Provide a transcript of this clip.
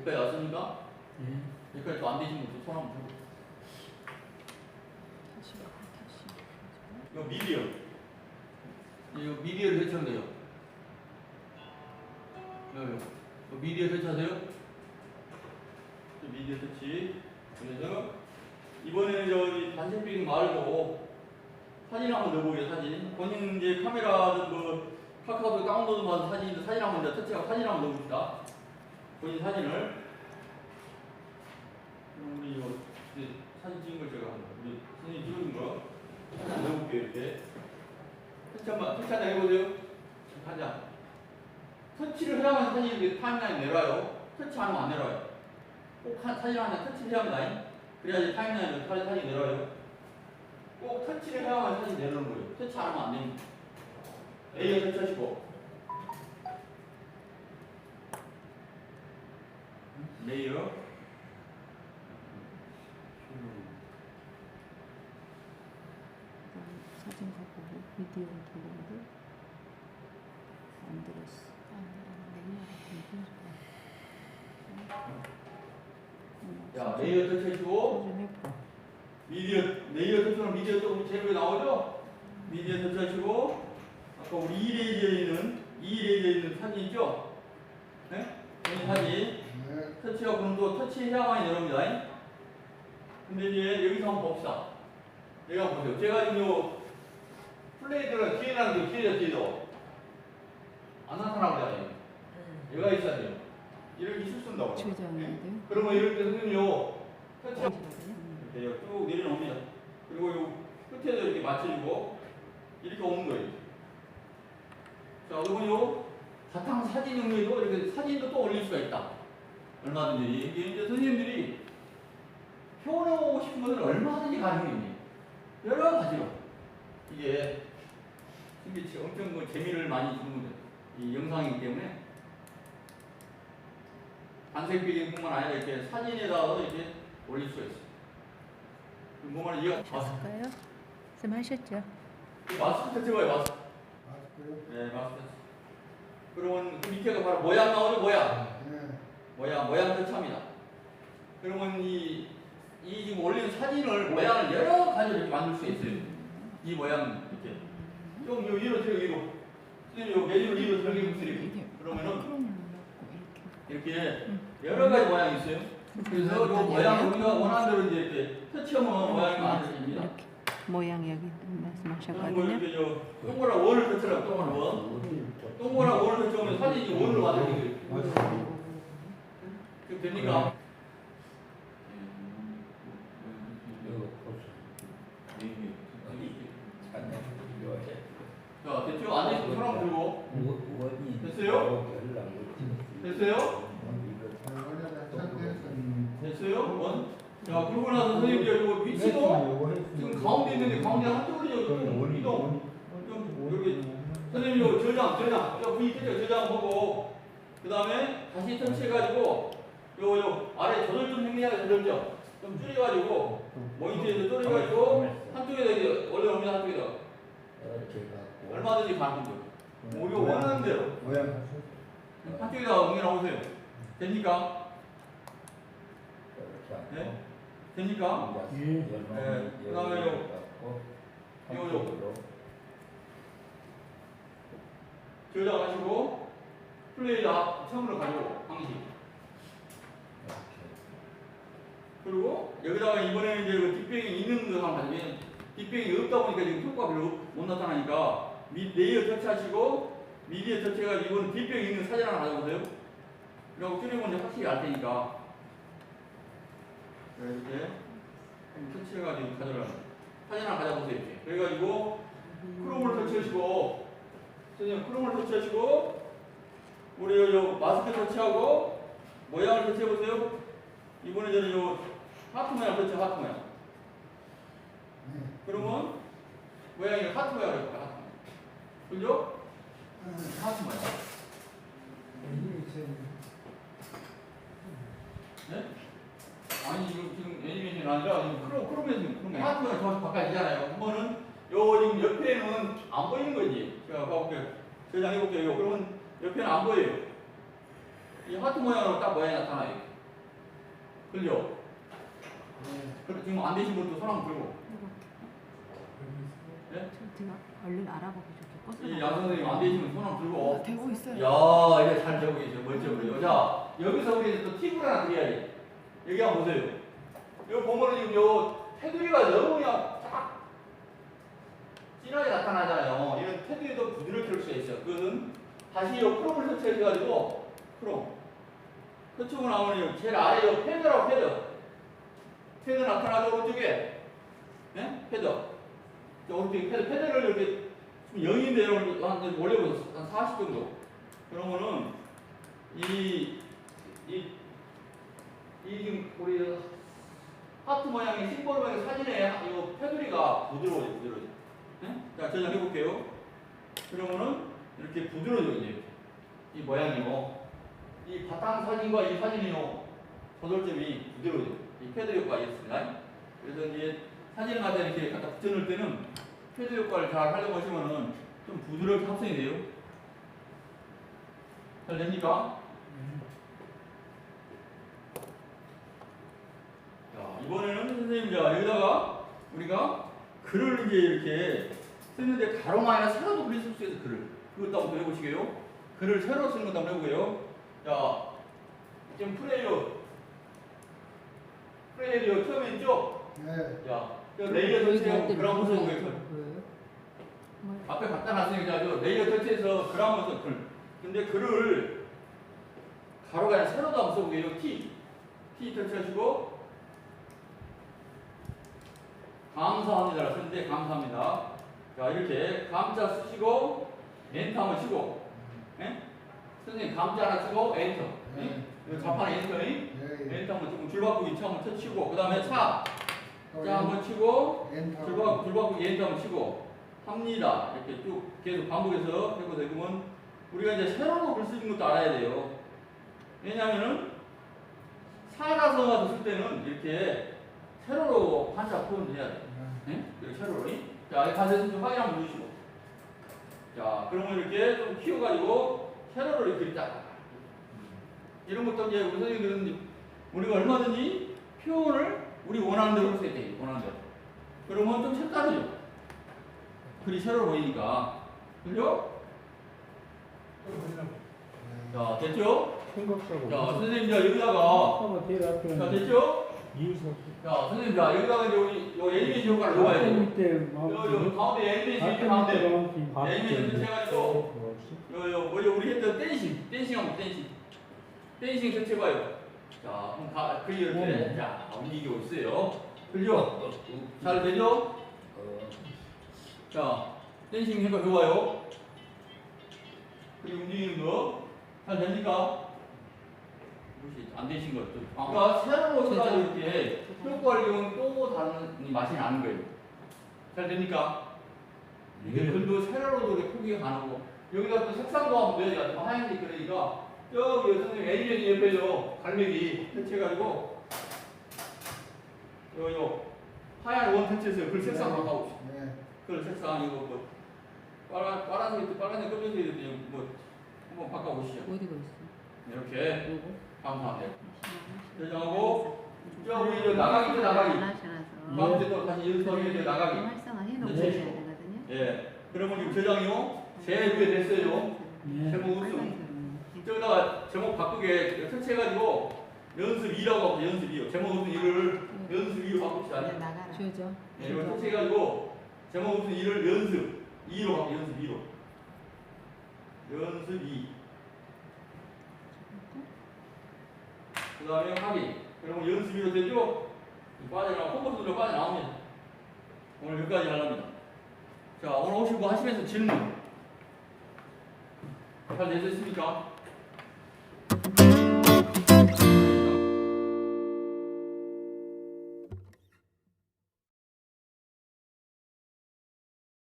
여기까지 왔습니까? 예. 여기까지 또 안 되신 분들 손 한번 들고 다시 다시. 이거 미디어 이거 미디어를 설치하면 돼요 여기 이거 미디어 설치하세요 이 미디어 설치 그래서 이번에는 저기 단색빙 말고 사진 한번 넣어보게요 사진 본인 이제 카메라든 뭐 카카오톡 다운로드 받은 사진 사진 한번 이제 터치하고 사진 한번 넣어봅시다 본인 사진을 우리 이거 이제 사진 찍은 걸 제가 우리 선생님 찍은 거. 사진 한번 넣어볼게요 이렇게. 터치 한번 터치 한번 해보세요. 한장 터치를 해야만 사진이 타임라인 내려와요. 터치 안 하면 안 내려와요. 꼭 한, 사진 하나 터치를 해야 합니다. 그래야지 타임라인으로 사진, 사진이 내려와요. 꼭 터치를 해야만 사진이 내려오는 거예요. 터치 안 하면 안 됩니다. A에 터치하시고 레이어 사진 갖고 비디오 돌리고 안 들었어. 자 레이어 했고. 미디어 레이어 터치는 미디어 조금 제로에 나오죠? 미디어 터치하시고 아까 우리 2레이저에 있는 2레이저에 있는 사진 있죠? 네? 이 사진 터치가 그럼 또 터치해야만이 내려옵니다. 근데 이제 여기서 한번 봅시다. 여기 한번 보세요. 제가 지금 요 플레이드가 뒤에 나는 게 뒤에다 뒤에도 안 나타나버려요. 얘가 있어야 돼요. 이렇게 실수한다고. 돼요? 그러면 이럴 때 선생님 요 터치 음. 이렇게 쭉 내려놓습니다. 그리고 요 끝에도 이렇게 맞춰주고 이렇게 오는 거예요. 자, 그리고 요 바탕 사진 용에도 이렇게 사진도 또 올릴 수가 있다. 얼마든지 이게 이제 선생님들이 표현하고 싶은 것을 얼마든지 가능해요. 여러 가지로 이게 이게 엄청 그 재미를 많이 주는 이 영상이기 때문에 단색 배경뿐만 아니라 이렇게 사진에다가 이렇게 올릴 수가 있어요. 뭐만 이해 아, 하실까요? 쌤 하셨죠? 이 마스크 터치가요 마스크. 네 마스크. 그러면 그 밑에가 바로 모양 나오죠 모양. 모양 모양 터치합니다. 그러면 이, 이 지금 올리는 사진을 모양을 여러 가지로 이렇게 만들 수 있어요. 이 모양 이렇게 좀요 위로 들어 위로. 선생님 요 메뉴를 위로 들게 보세요. 그러면은 이렇게. 여러 가지 모양이 있어요. 그래서 요 모양 우리가 원하는 대로 이제 이렇게 터치하면 모양이 만들어집니다. 모양 여기 말씀하셨거든요. 이렇게 저 동그란 원을 터치하면 동그란 원. 동그란 원을 터치하면 사진이 원을 만들게 돼요. 그럼 됩니까? 자, 됐죠? 손 한번 들고. 됐어요? 됐어요? 됐어요? 원. 자, 그러고 나서 선생님 이제 이거 위치도 지금 가운데 있는데 가운데 한쪽으로 좀 이동. 좀 여기 선생님 이거 저장, 저장. 저 V 터치 저장 보고 그 다음에 다시 터치해가지고 요, 요 아래 조절 좀 행리하게 조절죠. 좀 줄여가지고 모니터에서 줄여가지고 한쪽에다 이제 올려놓으면 한쪽에다 얼마든지 가는 거예요. 우리가 원하는 대로 한쪽에다 옮겨놓으세요. 됩니까? 네? 됩니까? 저장 하시고 플레이 앞 처음으로 가지고 방식. 그리고 여기다가 이번에는 이제 그 뒷병이 있는 거 하나 가지고 뒷병이 없다 보니까 지금 효과가 별로 못 나타나니까 미, 레이어 터치하시고 미디어 터치해가지고 이거는 뒷병이 있는 사진 하나 가져보세요. 그리고 줄이면 이제 확실히 알 테니까 네, 이렇게 터치해가지고 가져라. 사진 하나 가져보세요. 이렇게. 그래가지고 크롬을 터치하시고 선생님 크롬을 터치하시고 우리 요, 요 마스크 터치하고 모양을 터치해보세요. 이번에 저는 요 하트 모양 터치 하트 모양. 그러면 모양이 하트 모양으로 할까 하트 모양. 그죠? 하트 모양. 네? 아니 지금 지금 애니메이션이 아니라 지금 크롬 크롬에서 지금 크롬 하트 모양 정확히 바꿔지잖아요. 한 번은 요 지금 옆에는 안 보이는 거지. 제가 가볼게요. 저장해 볼게요. 이거. 그러면 옆에는 안 보여요. 이 하트 모양으로 딱 모양이 나타나요. 그죠? 그래, 지금 안 되신 분도 손 한번 들고. 예? 제가 얼른 알아보고 줄게. 이 양선생님 안 되시면 손 한번 들고. 되고 있어요. 야, 이제 잘 되고 계셔. 멋져 보여. 자, 여기서 우리 또 팁을 하나 드려야지. 여기 한번 보세요. 여기 보면은 지금 요 테두리가 너무 그냥 딱 진하게 나타나잖아요. 이런 테두리도 부드럽게 할 수가 있어요. 그거는 다시 요 크롬을 설치해가지고 크롬. 그쪽으로 나오는 제일 아래 요 패드라고 패드. 패드 나타나죠, 오른쪽에. 네? 패드. 저 오른쪽에 패드. 패드를 이렇게 지금 0인데 한 올려보세요. 한40 정도. 그러면은 이, 이, 이 지금 우리 하트 모양의 심볼 모양의 사진에 이 테두리가 부드러워요, 부드러워요. 네? 자, 저장 해 볼게요. 그러면은 이렇게 부드러워져요, 이제. 이 모양이요. 이 바탕 사진과 이 사진이요. 조절점이 부드러워져요. 이 패드 효과가 있습니다. 그래서 이제 사진을 갖다 이렇게 갖다 붙여놓을 때는 패드 효과를 잘 하려고 하시면은 좀 부드럽게 합성이 돼요. 잘 됩니까? 자, 이번에는 선생님, 자, 여기다가 우리가 글을 이제 이렇게 쓰는데 가로만이나 세로도 그리 쓸수 있어요, 글을. 그것도 한번 해보시게요. 글을 세로 쓰는 것도 한번 해보고요. 자, 지금 프레이어. 프레이어 처음에 있죠? 네. 자, 저 레이어 설치하고 그라운드 써보게요. 뭘 앞에 갖다 놨으니까 저 레이어 터치해서 그라운드 글. 근데 글을 가로가 아니라 세로도 한번 써보게요. T. T 터치하시고 감사합니다라 쓰는데 감사합니다. 자 이렇게 감자 쓰시고 엔터 한번 치고 예? 선생님 감자 하나 치고 엔터 예? 이거 자판에 엔터니 네. 엔터 한번 치고 줄바꾸기 쳐 한번 치고 그 다음에 차또자 한번 치고 엔터. 줄바꾸 줄바꾸기 엔터 한번 치고 합니다. 이렇게 쭉 계속 반복해서 해보세요. 그러면 우리가 이제 세로로 글 쓰는 것도 알아야 돼요. 왜냐하면은 사가서가 쓸 때는 이렇게 세로로 한자 표현을 해야 돼. 네? 이렇게 세로로. 자, 가세서 좀 확인 한번 누르시고. 자, 그러면 이렇게 좀 키워가지고 세로로 이렇게 딱. 이런 것도 이제 우리 선생님들은 우리가 얼마든지 표현을 우리 원하는 대로 할수 있대. 원하는 대로. 그러면 좀 색다르죠. 글이 세로로 보이니까. 그죠? 자, 됐죠? 생각하고 자, 선생님, 자, 여기다가. 자, 됐죠? 자, 선생님, 자, 여기다가 이제 우리 요 애니메이션 효과를 넣어야 돼요. 밑에 요, 요 가운데 애니메이션 이렇게 가운데. 애니메이션 설치해가지고, 요, 요, 뭐지, 우리 했던 댄싱, 댄싱 한번 댄싱. 댄싱 설치해봐요. 자, 그럼 가, 글이 이렇게, 자, 움직이고 있어요. 그죠? 잘 되죠? 자, 댄싱 해봐, 해봐요. 그리 움직이는 거. 잘 됩니까? 혹시 안 되신 것도. 그러니까 세로로 써가지고 이렇게 효과를 또 다른 맛이 나는 거예요. 잘 됩니까? 이게 글도 세로로도 이렇게 크기가 가능하고 여기다 또 색상도 넣어야 돼. 하얀색 그러니까 저기 선생님 애니메이션 옆에 요 갈매기 터치해가지고 요, 요 하얀 원 터치해서 글 색상 바꿔보시죠. 네. 글 색상 이거 뭐 빨간 빨간색 빨간색 검정색 뭐 한번 바꿔보시죠. 어디가 있어? 이렇게 요거? 감사합니다. 저장하고 저 우리 저 나가기 또 나가기. 다음 주또 다시 연습하면 이제 나가기. 활성화 해놓고 네. 해야 되거든요. 예. 그러면 지금 저장이요. 제일 위에 됐어요. 네. 제목 우승. 음. 저기다가 제목 바꾸게 터치해가지고 연습 2라고 하고 연습 2요. 제목 우승 2를 연습 2로 바꿉시다. 나가라. 줘죠. 예, 이걸 터치해가지고 제목 우승 2를 연습 2로 바꿔 연습 2로. 연습 2. 그 다음에 확인. 그러면 연습 2로 되죠? 빠져나가 콤보스로 빠져나옵니다. 오늘 여기까지 하랍니다. 자, 오늘 오시고 하시면서 질문. 잘 되셨습니까?